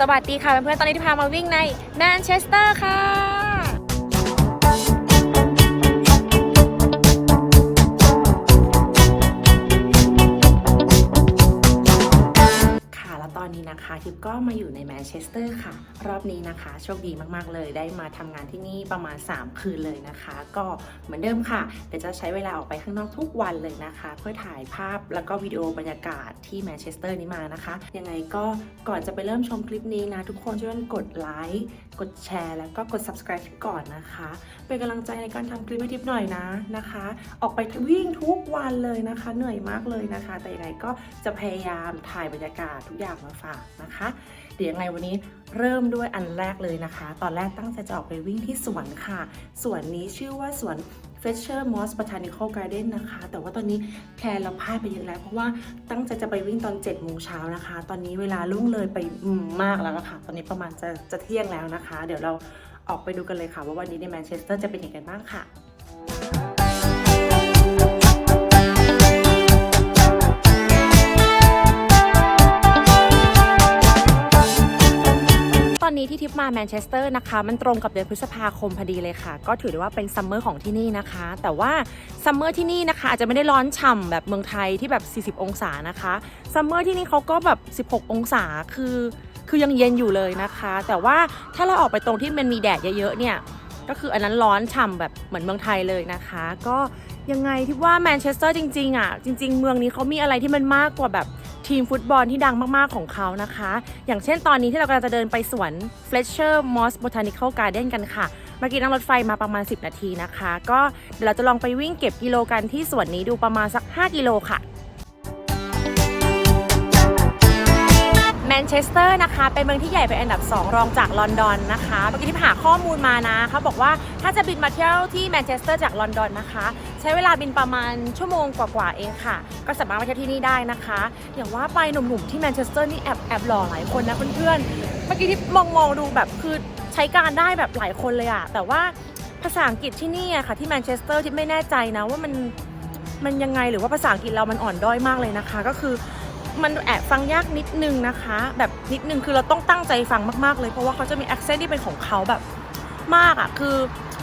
สวัสดีค่ะเพื่อนๆตอนนี้ที่พามาวิ่งในแมนเชสเตอร์ค่ะ นะคะทิพก็มาอยู่ในแมนเชสเตอร์ค่ะ รอบนี้นะคะ โชคดีมากๆเลยได้มาทำงานที่นี่ประมาณ 3 คืนเลยนะคะ ก็เหมือนเดิมค่ะเดี๋ยวจะใช้เวลาออกไปข้างนอกทุกวันเลยนะคะ เพื่อถ่ายภาพแล้วก็วิดีโอบรรยากาศที่แมนเชสเตอร์นี้มานะคะ ยังไงก็ก่อนจะไปเริ่มชมคลิปนี้นะ ทุกคนช่วยกดไลค์ กดแชร์แล้วก็กด subscribe ทิปก่อนนะคะ เป็นกำลังใจในการทำคลิปให้ทิปหน่อยนะนะคะ ออกไปวิ่งทุกวันเลยนะคะ เหนื่อยมากเลยนะคะ แต่ยังไงก็จะพยายามถ่ายบรรยากาศทุกอย่างมาฝากนะคะ เดี๋ยวยังไงวันนี้เริ่มด้วยอันแรกเลยนะคะ ตอนแรกตั้งใจจะออกไปวิ่งที่สวนค่ะ สวนนี้ชื่อว่าสวน Fletcher Moss Botanical Garden นะคะ แต่ว่าตอนนี้แพลนเราพลาดไปเยอะแล้ว เพราะว่าตั้งใจจะไปวิ่งตอน7โมงเช้านะคะ ตอนนี้เวลาล่วงเลยไปมากแล้วนะคะ ตอนนี้ประมาณจะจะเที่ยงแล้วนะคะ เดี๋ยวเราออกไปดูกันเลยค่ะ ว่าวันนี้ในแมนเชสเตอร์จะเป็นยังไงบ้างค่ะ มาแมนเชสเตอร์นะคะ มันตรงกับเดือนพฤษภาคมพอดีเลยค่ะ ก็ถือได้ว่าเป็นซัมเมอร์ของที่นี่นะคะ แต่ว่าซัมเมอร์ที่นี่นะคะ อาจจะไม่ได้ร้อนฉ่ำแบบเมืองไทยที่แบบ 40 องศานะคะซัมเมอร์ที่นี่เขาก็แบบ 16 องศาคือคือยังเย็นอยู่เลยนะคะ แต่ว่าถ้าเราออกไปตรงที่มันมีแดดเยอะๆเนี่ยก็คืออันนั้นร้อนฉ่ำแบบเหมือนเมืองไทยเลยนะคะ ก็ ยังไงที่ว่าแมนเชสเตอร์จริงๆอะจริง ๆ เมืองนี้เขามีอะไรที่มันมากกว่าแบบทีมฟุตบอลที่ดังมากๆของเขานะคะ อย่างเช่นตอนนี้ที่เรากำลังจะเดินไปสวน Fletcher Moss Botanical Garden กันค่ะ เมื่อกี้นั่งรถไฟมาประมาณ 10 นาทีนะคะ ก็เดี๋ยวเราจะลองไปวิ่งเก็บกิโลกันที่สวนนี้ดูประมาณสัก 5 กิโลค่ะ นเชสเตอร์นะคะ เป็นเมืองที่ใหญ่เป็นอันดับ 2 รองจากลอนดอนนะคะเมื่อกี้ที่หาข้อมูลมานะเขาบอกว่าถ้าจะบินมาเที่ยวที่แมนเชสเตอร์จากลอนดอนนะคะ ใช้เวลาบินประมาณชั่วโมงกว่าๆเองค่ะ ก็สามารถมาเที่ยวที่นี่ได้นะคะอย่างว่าไปหนุ่มๆที่แมนเชสเตอร์นี่แอบแอบหล่อหลายคนนะเพื่อนๆเมื่อกี้ที่มองมองๆดูแบบคือใช้การได้แบบหลายคนเลยอะแต่ว่าภาษาอังกฤษที่นี่อะค่ะที่แมนเชสเตอร์ที่ไม่แน่ใจนะว่ามันมันยังไงหรือว่าภาษาอังกฤษเรามันอ่อนด้อยมากเลยนะคะ ก็คือ มันแอบฟังยากนิดนึงนะคะ แบบนิดนึงคือเราต้องตั้งใจฟังมากๆเลย เพราะว่าเขาจะมี accent ที่เป็นของเขาแบบมากอะ่ะคือ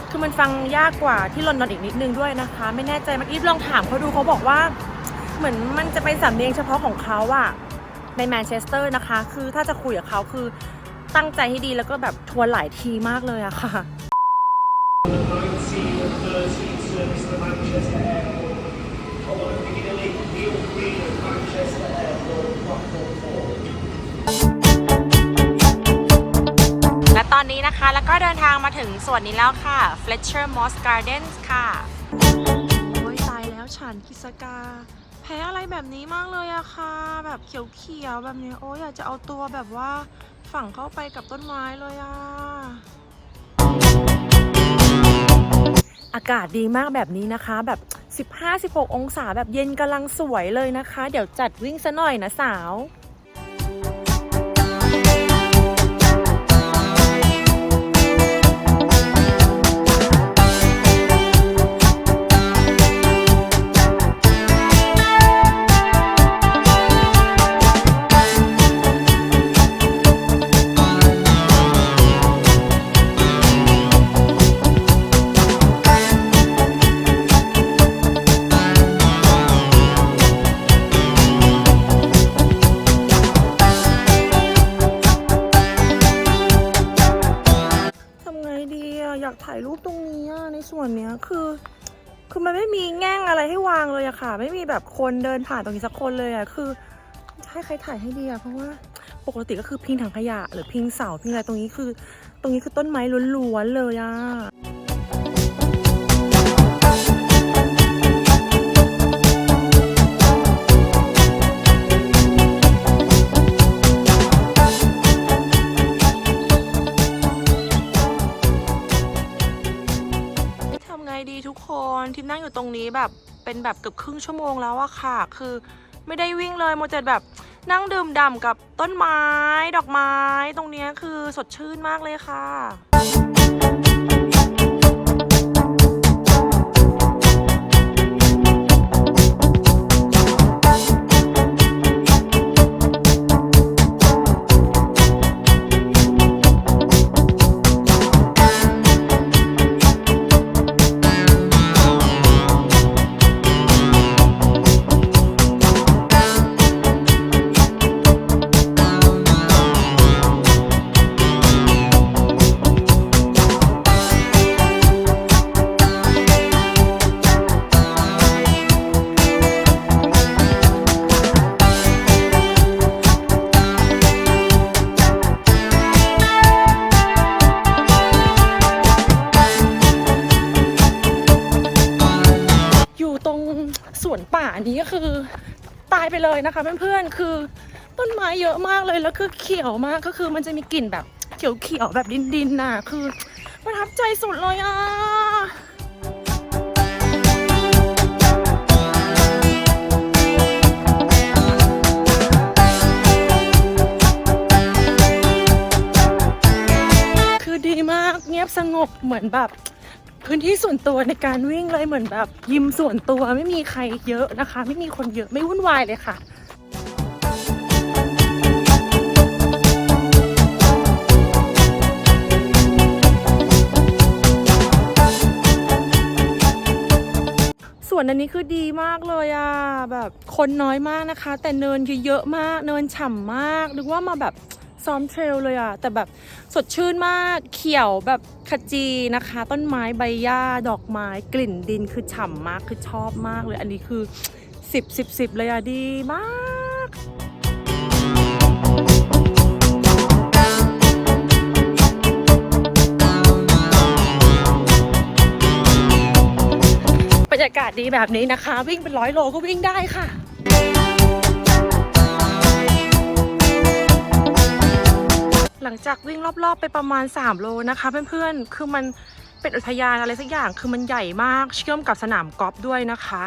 คือมันฟังยากกว่าที่ลอนดอนอีกนิดนึงด้วยนะคะ ไม่แน่ใจเมื่อกี้ลองถามเขาดูเขาบอกว่า เหมือนมันจะเป็นสำเนียงเฉพาะของเขาอะในแมนเชสเตอร์นะคะ คือถ้าจะคุยกับเขาคือตั้งใจให้ดีแล้วก็แบบทัวนหลายทีมากเลยอะค่ะ อนนี้นะคะ แล้วก็เดินทางมาถึงส่วนนี้แล้วค่ะ Fletcher Moss Gardens ค่ะโอ้ยตายแล้วฉันกิสกา แพ้อะไรแบบนี้มากเลยอะค่ะ แบบเขียวๆแบบนี้ โอ้ยอยากจะเอาตัวแบบว่าฝังเข้าไปกับต้นไม้เลยอะอากาศดีมากแบบนี้นะคะ แบบ 15-16 องศาแบบเย็นกำลังสวยเลยนะคะ เดี๋ยวจัดวิ่งซะหน่อยนะสาว อะอยากถ่ายรูปตรงนี้อะในส่วนเนี้ยคือ คือมันไม่มีแง่งอะไรให้วางเลยอะค่ะ ไม่มีแบบคนเดินผ่านตรงนี้สักคนเลยอะคือให้ใครถ่ายให้ดีอะเพราะว่าปกติก็คือพิงถังขยะ หรือพิงเสาพิงอะไรตรงนี้คือ ตรงนี้คือต้นไม้ล้วนๆเลยอะ ไงดีทุกคนที่นั่งอยู่ตรงนี้แบบเป็นแบบเกือบครึ่งชั่วโมงแล้วอะค่ะ คือไม่ได้วิ่งเลยโมจะแบบนั่งดื่มด่ำกับต้นไม้ ดอกไม้ ตรงนี้คือสดชื่นมากเลยค่ะ นะคะเพื่อนๆคือต้นไม้เยอะมากเลยแล้วคือเขียวมากก็คือมันจะมีกลิ่นแบบเขียวๆแบบดินๆน่ะคือประทับใจสุดเลยอะคือดีมากเงียบสงบเหมือนแบบ พื้นที่ส่วนตัวในการวิ่งเลยเหมือนแบบ ยิมส่วนตัวไม่มีใครเยอะนะคะ ไม่มีคนเยอะไม่วุ่นวายเลยค่ะส่วนอันนี้คือดีมากเลยอะแบบคนน้อยมากนะคะ แต่เนินคือเยอะมาก เนินฉ่ำมากนึกว่ามาแบบ ซ้อมเทรลเลยอะแต่แบบสดชื่นมากเขียวแบบขจีนะคะ ต้นไม้ใบหญ้าดอกไม้กลิ่นดินคือฉ่ำมากคือชอบมากเลย อันนี้คือ 10 10 10 เลยอะดีมากบรรยากาศดีแบบนี้นะคะ วิ่งเป็นร้อยโลก็วิ่งได้ค่ะ หลังจากวิ่งรอบๆ ไปประมาณ 3 โลนะคะเพื่อนๆ คือมันเป็นอุทยานอะไรสักอย่าง คือมันใหญ่มากเชื่อมกับสนามกอล์ฟด้วยนะคะ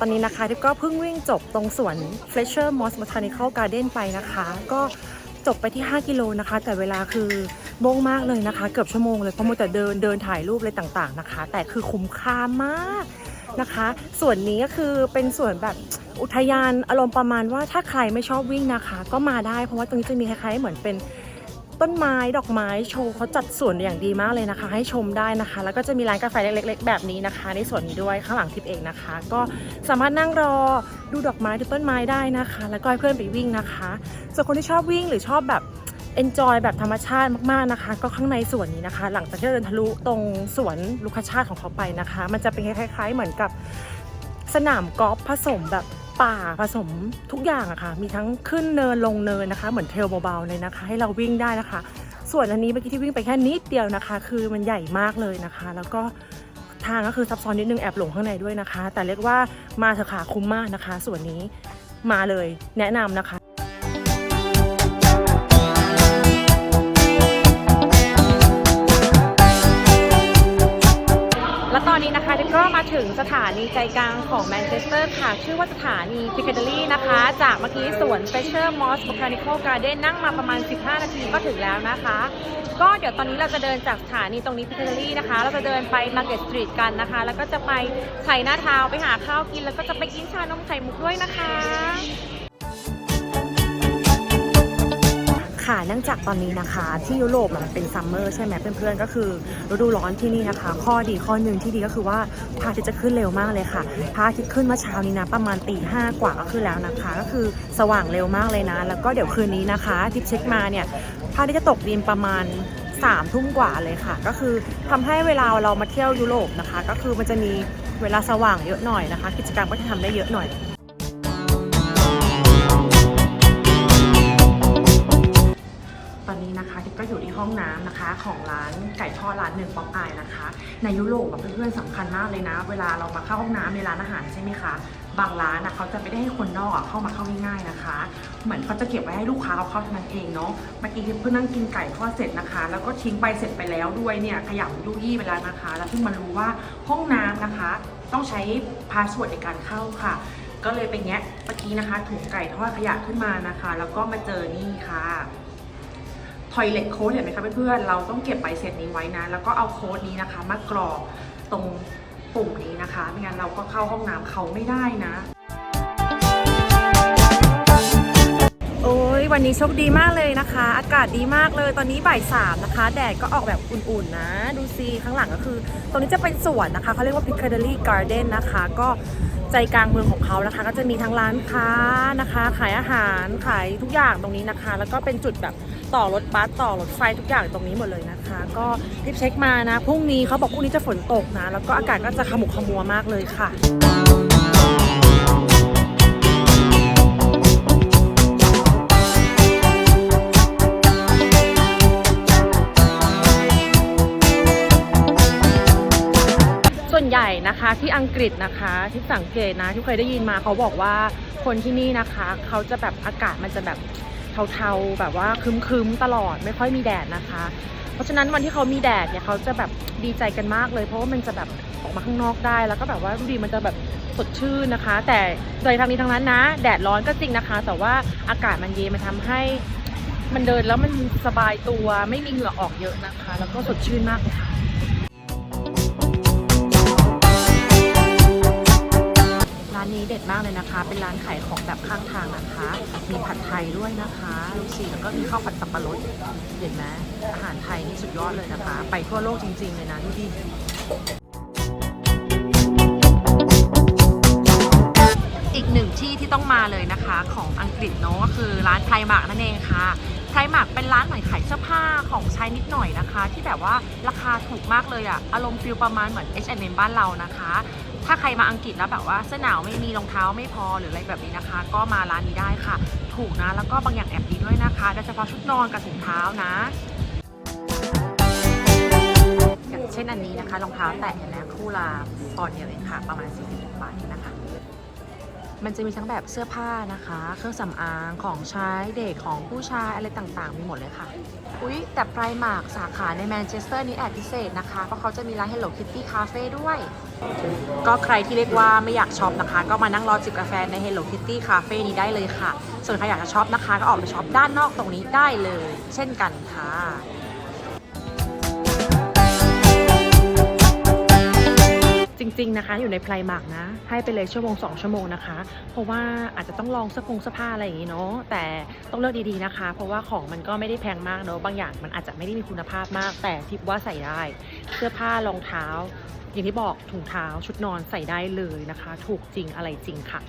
ตอนนี้นะคะทิพก็เพิ่งวิ่งจบตรงสวน Fletcher Moss Botanical Garden ไปนะคะ ก็จบไปที่ 5 กิโลนะคะ แต่เวลาคือโบ้งมากเลยนะคะ เกือบชั่วโมงเลยเพราะมัวแต่เดินเดินถ่ายรูปอะไรต่างๆนะคะ แต่คือคุ้มค่ามาก นะคะ ส่วนนี้ก็คือเป็นส่วนแบบอุทยานอารมณ์ประมาณว่าถ้าใครไม่ชอบวิ่งนะคะ ก็มาได้เพราะว่าตรงนี้จะมีคล้ายๆเหมือนเป็นต้นไม้ดอกไม้โชว์เขาจัดสวนอย่างดีมากเลยนะคะ ให้ชมได้นะคะ แล้วก็จะมีร้านกาแฟเล็ก ๆ แบบนี้นะคะ ในสวนนี้ด้วยข้างหลังทิปเองนะคะ ก็สามารถนั่งรอดูดอกไม้ดูต้นไม้ได้นะคะ แล้วก็ให้เพื่อนไปวิ่งนะคะ ส่วนคนที่ชอบวิ่งหรือชอบแบบ enjoy แบบธรรมชาติมากๆนะคะ ก็ข้างในสวนนี้นะคะ หลังจากที่เดินทะลุตรงสวนลูกชาติของเขาไปนะคะ มันจะเป็นคล้ายๆ เหมือนกับสนามกอล์ฟผสมแบบป่าผสมทุกอย่างอะค่ะ มีทั้งขึ้นเนินลงเนินนะคะ เหมือนเทรลเบาๆเลยนะคะ ให้เราวิ่งได้นะคะ ส่วนอันนี้เมื่อกี้ที่วิ่งไปแค่นิดเดียวนะคะ คือมันใหญ่มากเลยนะคะ แล้วก็ทางก็คือซับซ้อนนิดนึงแอบหลงข้างในด้วยนะคะ แต่เรียกว่ามาเถอะค่ะคุ้มมากนะคะ ส่วนนี้มาเลยแนะนำนะคะ ถึงสถานีใจกลางของแมนเชสเตอร์ค่ะ ชื่อว่าสถานีพิคเดลี่นะคะ จากเมื่อกี้สวน Fletcher Moss Botanical Garden นั่งมาประมาณ 15 นาทีก็ถึงแล้วนะคะ ก็เดี๋ยวตอนนี้เราจะเดินจากสถานีตรงนี้พิคเดลี่นะคะ เราจะเดินไปมาร์เก็ตสตรีทกันนะคะ แล้วก็จะไปไชน่าทาวไปหาข้าวกิน แล้วก็จะไปกินชานมไข่มุกด้วยนะคะ ค่ะเนื่องจากตอนนี้นะคะที่ยุโรปมันเป็นซัมเมอร์ใช่ไหมเพื่อนๆก็คือฤดูร้อนที่นี่นะคะ ข้อดีข้อหนึ่งที่ดีก็คือว่าพระอาทิตย์จะขึ้นเร็วมากเลยค่ะพระอาทิตย์ขึ้นเมื่อเช้านี้นะประมาณตีห้ากว่าก็ขึ้นแล้วนะคะ ก็คือสว่างเร็วมากเลยนะ แล้วก็เดี๋ยวคืนนี้นะคะทิปเช็คมาเนี่ยพระอาทิตย์จะตกดินประมาณสามทุ่มกว่าเลยค่ะ ก็คือทำให้เวลาเรามาเที่ยวยุโรปนะคะ ก็คือมันจะมีเวลาสว่างเยอะหน่อยนะคะ กิจกรรมก็จะทำได้เยอะหน่อย ของร้านไก่ทอดร้านหนึ่งป๊อปอายนะคะ ในยุโรปแบบเพื่อนๆสำคัญมากเลยนะ เวลาเรามาเข้าห้องน้ำในร้านอาหารใช่ไหมคะบางร้านนะเขาจะไม่ได้ให้คนนอกเข้ามาเข้าง่ายๆนะคะ เหมือนเขาจะเก็บไว้ให้ลูกค้าเขาเข้าเท่านั้นเองเนาะเมื่อกี้เพิ่งนั่งกินไก่ทอดเสร็จนะคะ แล้วก็ทิ้งไปเสร็จไปแล้วด้วยเนี่ยขยำยุ่ยี่ไปแล้วนะคะ แล้วเพิ่งมารู้ว่าห้องน้ำนะคะ ต้องใช้พาสเวิร์ดในการเข้าค่ะ ก็เลยไปแงะเมื่อกี้นะคะถุงไก่ทอดขยะขึ้นมานะคะ แล้วก็มาเจอนี่ค่ะ อยเล็ตโค้ดเห็นไหมคะเพื่อนๆเราต้องเก็บใบเสร็จนี้ไว้นะ แล้วก็เอาโค้ดนี้นะคะ มากรอกตรงปุ่มนี้นะคะไม่งั้นเราก็เข้าห้องน้ำเขาไม่ได้นะ โอ้ยวันนี้โชคดีมากเลยนะคะ อากาศดีมากเลยตอนนี้บ่ายสามนะคะ แดดก็ออกแบบอุ่นๆนะ ดูซิข้างหลังก็คือ ตรงนี้จะเป็นสวนนะคะเขาเรียกว่า Piccadilly Garden นะคะ ก็ใจกลางเมืองของเขานะคะ ก็จะมีทั้งร้านค้านะคะ ขายอาหารขายทุกอย่างตรงนี้นะคะ แล้วก็เป็นจุดแบบ ต่อรถบัสต่อรถไฟทุกอย่างตรงนี้หมดเลยนะคะ ก็ทิปเช็คมานะพรุ่งนี้เขาบอกพรุ่งนี้จะฝนตกนะ แล้วก็อากาศก็จะขมุกขมัวมากเลยค่ะ่วนใหญ่นะคะที่อังกฤษนะคะที่สังเกตนะที่เคยได้ยินมาเขาบอกว่าคนที่นี่นะคะ เขาจะแบบอากาศมันจะแบบ เทาๆ แบบว่าคึมๆตลอดไม่ค่อยมีแดดนะคะ เพราะฉะนั้นวันที่เขามีแดดเนี่ยเขาจะแบบดีใจกันมากเลย เพราะว่ามันจะแบบออกมาข้างนอกได้แล้วก็แบบว่าดูดีมันจะแบบสดชื่นนะคะ แต่โดยทางนี้ทางนั้นนะ แดดร้อนก็จริงนะคะ แต่ว่าอากาศมันเย็นมันทำให้มันเดินแล้วมันสบายตัวไม่มีเหงื่อออกเยอะนะคะ แล้วก็สดชื่นมากเลยค่ะ ร้านนี้เด็ดมากเลยนะคะ เป็นร้านขายของแบบข้างทางนะคะ มีผัดไทยด้วยนะคะดูสิแล้วก็มีข้าวผัดสับปะรดเห็นไหมอาหารไทยนี่สุดยอดเลยนะคะ ไปทั่วโลกจริง ๆ เลยนะดูดิอีกหนึ่งที่ที่ต้องมาเลยนะคะของอังกฤษเนาะก็คือร้านไพรมาร์กนั่นเองค่ะไพรมาร์กเป็นร้านเหมือนขายเสื้อผ้าของใช้นิดหน่อยนะคะ ที่แบบว่าราคาถูกมากเลยอะอารมณ์ฟิลประมาณเหมือน H&M บ้านเรานะคะ ถ้าใครมาอังกฤษแล้วแบบว่าเสื้อหนาวไม่มีรองเท้าไม่พอหรืออะไรแบบนี้นะคะ ก็มาร้านนี้ได้ค่ะ ถูกนะแล้วก็บางอย่างแอบดีด้วยนะคะโดยเฉพาะชุดนอนกับถุงเท้านะ อย่างเช่นอันนี้นะคะรองเท้าแตะเนี่ยนะคู่ละปอนด์เดียวเองค่ะ ประมาณ40บาท มันจะมีทั้งแบบเสื้อผ้านะคะ เครื่องสำอางของใช้เด็กของผู้ชายอะไรต่างๆ มีหมดเลยค่ะ อุ๊ย แต่ไพรมาร์กสาขาในแมนเชสเตอร์นี้แอบพิเศษนะคะ เพราะเขาจะมีร้าน Hello Kitty Cafe ด้วย ก็ใครที่เรียกว่าไม่อยากช็อปนะคะ ก็มานั่งรอจิบกาแฟใน Hello Kitty Cafe นี้ได้เลยค่ะ ส่วนใครอยากจะช็อปนะคะ ก็ออกไปช็อปด้านนอกตรงนี้ได้เลย เช่นกันค่ะ จริง ๆนะคะ อยู่ในไพรมาร์กนะ ให้ไปเลยชั่วโมง 2 ชั่วโมงนะคะ เพราะว่าอาจจะต้องลองสะพงเสื้อผ้าอะไรอย่างนี้เนาะแต่ต้องเลือกดีๆนะคะ เพราะว่าของมันก็ไม่ได้แพงมากเนาะบางอย่างมันอาจจะไม่ได้มีคุณภาพมาก แต่ทิปว่าใส่ได้ เสื้อผ้ารองเท้า อย่างที่บอกถุงเท้าชุดนอนใส่ได้เลยนะคะ ถูกจริงอะไรจริงค่ะ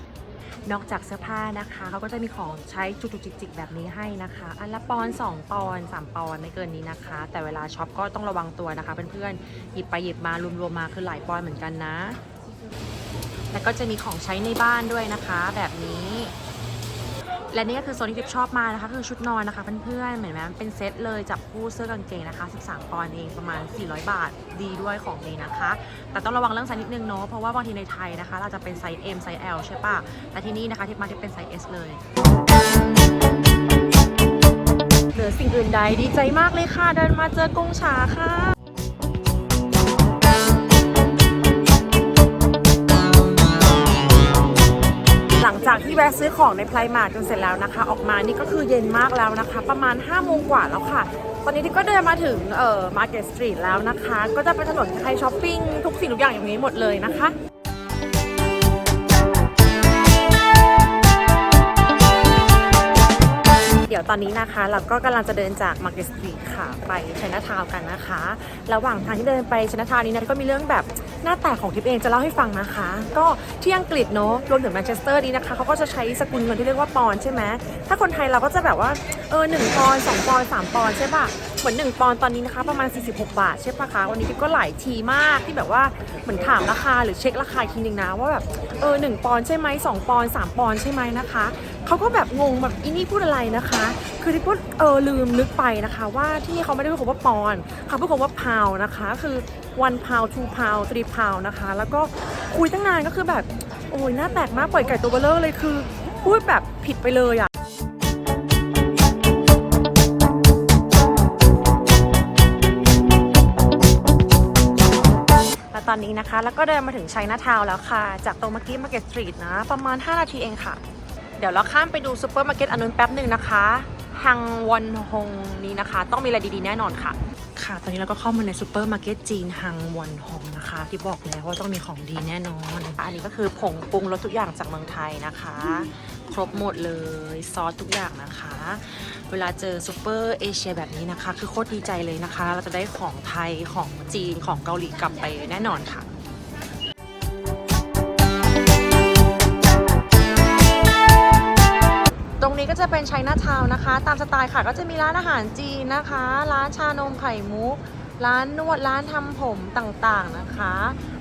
นอกจากเสื้อผ้านะคะ เขาก็จะมีของใช้จุกจิกๆแบบนี้ให้นะคะ อันละปอนด์2ปอนด์3ปอนไม่เกินนี้นะคะ แต่เวลาช็อปก็ต้องระวังตัวนะคะเพื่อนๆหยิบไปหยิบมารวมๆมาคือหลายปอนเหมือนกันนะ แล้วก็จะมีของใช้ในบ้านด้วยนะคะ แบบนี้ และนี่ก็คือโซนที่ทิปชอบมากนะคะ คือชุดนอนนะคะเพื่อนๆเหมือนไหมมันเป็นเซตเลยจับคู่เสื้อกางเกงนะคะ 13ปอนด์เองประมาณ 400 บาทดีด้วยของดีนะคะ แต่ต้องระวังเรื่องไซส์นิดนึงเนาะเพราะว่าบางทีในไทยนะคะ เราจะเป็นไซส์ M ไซส์ L ใช่ปะแต่ที่นี่นะคะทิปมาทิปเป็นไซส์ S เลยเหลือสิ่งอื่นใดดีใจมากเลยค่ะ เดินมาเจอกงฉาค่ะ จากที่แวะซื้อของในไพรมาร์ทจนเสร็จแล้วนะคะ ออกมานี่ก็คือเย็นมากแล้วนะคะ ประมาณ5โมงกว่าแล้วค่ะ ตอนนี้ที่ก็เดินมาถึงเอ่อมาร์เก็ตสตรีทแล้วนะคะ ก็จะเป็นถนนใครช้อปปิ้งทุกสิ่งทุกอย่างอย่างนี้หมดเลยนะคะเดี๋ยวตอนนี้นะคะ เราก็กำลังจะเดินจาก Market Street ค่ะไปชนาทาวกันนะคะ ระหว่างทางที่เดินไปชนาทาวนี้นะก็มีเรื่องแบบหน้าแตกของทิปเองจะเล่าให้ฟังนะคะ ก็ที่อังกฤษเนอะรวมถึงแมนเชสเตอร์นี้นะคะเขาก็จะใช้สกุลเงินที่เรียกว่าปอนใช่ไหมถ้าคนไทยเราก็จะแบบว่าเออหนึ่งปอนสองปอนสามปอนใช่ป่ะเหมือนหนึ่งปอนตอนนี้นะคะประมาณ 46 บาทใช่ปะคะวันนี้ทิปก็หลายทีมากที่แบบว่าเหมือนถามราคาหรือเช็คราคาทีนึงนะว่าแบบเออหนึ่งปอนใช่ไหมสองปอนสามปอนใช่ไหมนะคะ เขาก็แบบงงแบบอีนี่พูดอะไรนะคะ คือที่พูดเออลืมนึกไปนะคะ ว่าที่นี่เขาไม่ได้พูดคำว่าปอนเขาพูดคำว่าพาวนะคะ คือ one pound two pound three pound นะคะ แล้วก็คุยตั้งนานก็คือแบบโอ้ยหน้าแตกมากปล่อยไก่ตัวเบลเลอร์เลยคือ พูดแบบผิดไปเลยอะและตอนนี้นะคะ แล้วก็เดินมาถึงชัยนาทาวแล้วค่ะ จากตรงเมื่อกี้มาร์เก็ตสตรีทนะ ประมาณ 5 นาทีเองค่ะ เดี๋ยวเราข้ามไปดูซูเปอร์มาร์เก็ตอันนู้นแป๊บหนึ่งนะคะฮังวอนฮงนี้นะคะ ต้องมีอะไรดีๆแน่นอนค่ะ ค่ะ ตอนนี้เราก็เข้ามาในซูเปอร์มาร์เก็ตจีนฮังวอนฮงนะคะ ที่บอกแล้วว่าต้องมีของดีแน่นอน อันนี้ก็คือผงปรุงรสทุกอย่างจากเมืองไทยนะคะ ครบหมดเลยซอสทุกอย่างนะคะ เวลาเจอซูเปอร์เอเชียแบบนี้นะคะ คือโคตรดีใจเลยนะคะ เราจะได้ของไทยของจีนของเกาหลีกลับไปแน่นอนค่ะ ก็จะเป็นไชัยนาทาวน์นะคะ ตามสไตล์ค่ะก็จะมีร้านอาหารจีนนะคะ ร้านชานมไข่มุก ร้านนวด ร้านทำผมต่างๆนะคะ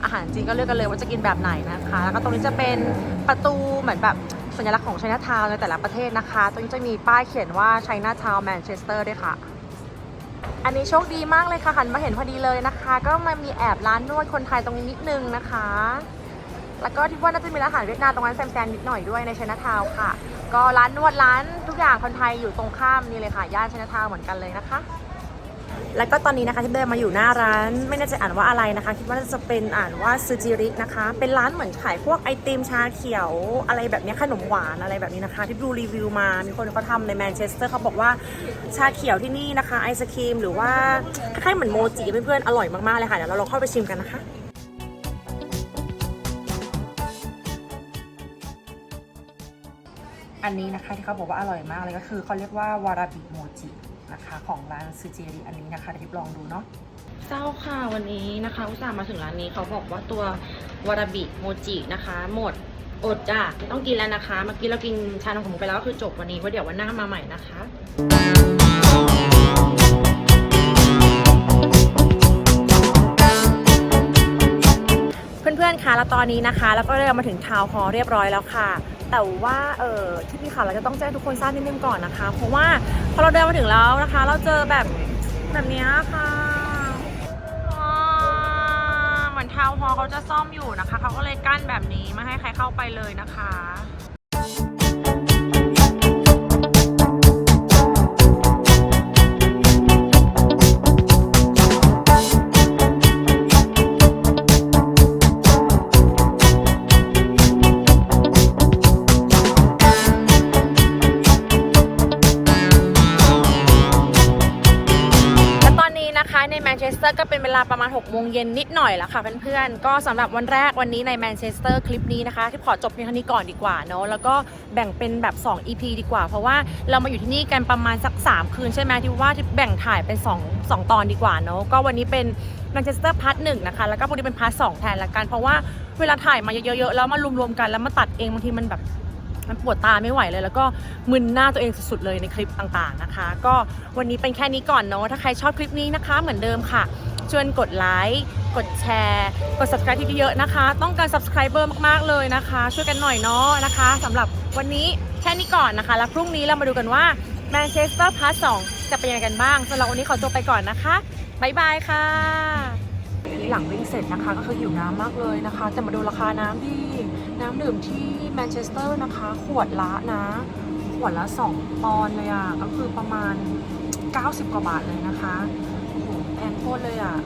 อาหารจีนก็เลือกกันเลยว่าจะกินแบบไหนนะคะ แล้วก็ตรงนี้จะเป็นประตูเหมือนแบบสัญลักษณ์ของไชัยนาทาวน์ในแต่ละประเทศนะคะ ตรงนี้จะมีป้ายเขียนว่าไชัยนาทาวน์แมนเชสเตอร์ด้วยค่ะ อันนี้โชคดีมากเลยค่ะหันมาเห็นพอดีเลยนะคะ ก็มามีแอบร้านนวดคนไทยตรงนี้นิดนึงนะคะ แล้วก็ที่ว่าน่าจะมีร้านอาหารเวียดนามตรงนั้นแซมแซมนิดหน่อยด้วยในชนะทาวค่ะ ก็ร้านนวดร้านทุกอย่างคนไทยอยู่ตรงข้ามนี่เลยค่ะ ย่านชนะทาวเหมือนกันเลยนะคะ แล้วก็ตอนนี้นะคะที่เดินมาอยู่หน้าร้านไม่แน่ใจอ่านว่าอะไรนะคะ คิดว่าน่าจะเป็นอ่านว่าซูจิรินะคะ เป็นร้านเหมือนขายพวกไอติมชาเขียวอะไรแบบนี้ขนมหวานอะไรแบบนี้นะคะ ที่ดูรีวิวมามีคนเขาทำในแมนเชสเตอร์เขาบอกว่าชาเขียวที่นี่นะคะไอศครีมหรือว่าคล้ายๆเหมือนโมจิเพื่อนๆอร่อยมากๆเลยค่ะเดี๋ยวเราลองเข้าไปชิมกันนะคะ อันนี้นะคะที่เขาบอกว่าอร่อยมากเลยก็คือเขาเรียกว่าวาราบิโมจินะคะของร้านซูจิริอันนี้นะคะเดี๋ยวทิปลองดูเนาะเจ้าค่ะวันนี้นะคะอุตส่าห์มาถึงร้านนี้เขาบอกว่าตัววาราบิโมจินะคะ หมดอดจ้ะไม่ต้องกินแล้วนะคะ เมื่อกี้เรากินชานมของหมูไปแล้วก็คือจบวันนี้เพราะเดี๋ยววันหน้ามาใหม่นะคะ อนๆคะแล้วตอนนี้นะคะ แล้วก็เดินมาถึงทาวน์ฮอลล์เรียบร้อยแล้วค่ะ แต่ว่าเออที่มีข่าวเราจะต้องแจ้งทุกคนทราบนิดนึงก่อนนะคะ เพราะว่าพอเราเดินมาถึงแล้วนะคะ เราเจอแบบแบบนี้ค่ะอ่าเหมือนทาวน์ฮอลล์เขาจะซ่อมอยู่นะคะเขาก็เลยกั้นแบบนี้ไม่ให้ใครเข้าไปเลยนะคะ สเตอร์ก็เป็นเวลาประมาณ6โมงเย็นนิดหน่อยแล้วค่ะเพื่อนๆ ก็สำหรับวันแรกวันนี้ในแมนเชสเตอร์คลิปนี้นะคะที่ขอจบเพียงเท่านี้ก่อนดีกว่าเนาะแล้วก็แบ่งเป็นแบบ 2 EP ดีกว่า เพราะว่าเรามาอยู่ที่นี่กันประมาณสัก 3 คืนใช่ไหมที่ว่าที่แบ่งถ่ายเป็น 2 2 ตอนดีกว่าเนาะก็วันนี้เป็นแมนเชสเตอร์พาร์ทหนึ่งนะคะแล้วก็พรุ่งนี้เป็นพาร์ทสองแทนละกันเพราะว่าเวลาถ่ายมาเยอะๆแล้วมารวมๆกันแล้วมาตัดเองบางทีมันแบบ มันปวดตาไม่ไหวเลย แล้วก็มึนหน้าตัวเองสุดๆเลยในคลิปต่างๆนะคะ ก็วันนี้เป็นแค่นี้ก่อนเนาะถ้าใครชอบคลิปนี้นะคะ เหมือนเดิมค่ะชวนกดไลค์กดแชร์ กด subscribe ที่เยอะนะคะ ต้องการ subscriber มากๆเลยนะคะ ช่วยกันหน่อยเนาะนะคะสำหรับวันนี้แค่นี้ก่อนนะคะ แล้วพรุ่งนี้เรามาดูกันว่า Manchester Part 2จะเป็นยังไงกันบ้างสำหรับวันนี้ขอตัวไปก่อนนะคะบ๊ายบายค่ะ หลังวิ่งเสร็จนะคะก็คือหิวน้ำมากเลยนะคะแต่มาดูราคาน้ำดิ น้ำดื่มที่แมนเชสเตอร์นะคะ ขวดละนะ ขวดละ 2 ปอนด์เลยอะ ก็คือประมาณ 90 กว่าบาทเลยนะคะโอ้โหแพงโคตรเลยอะ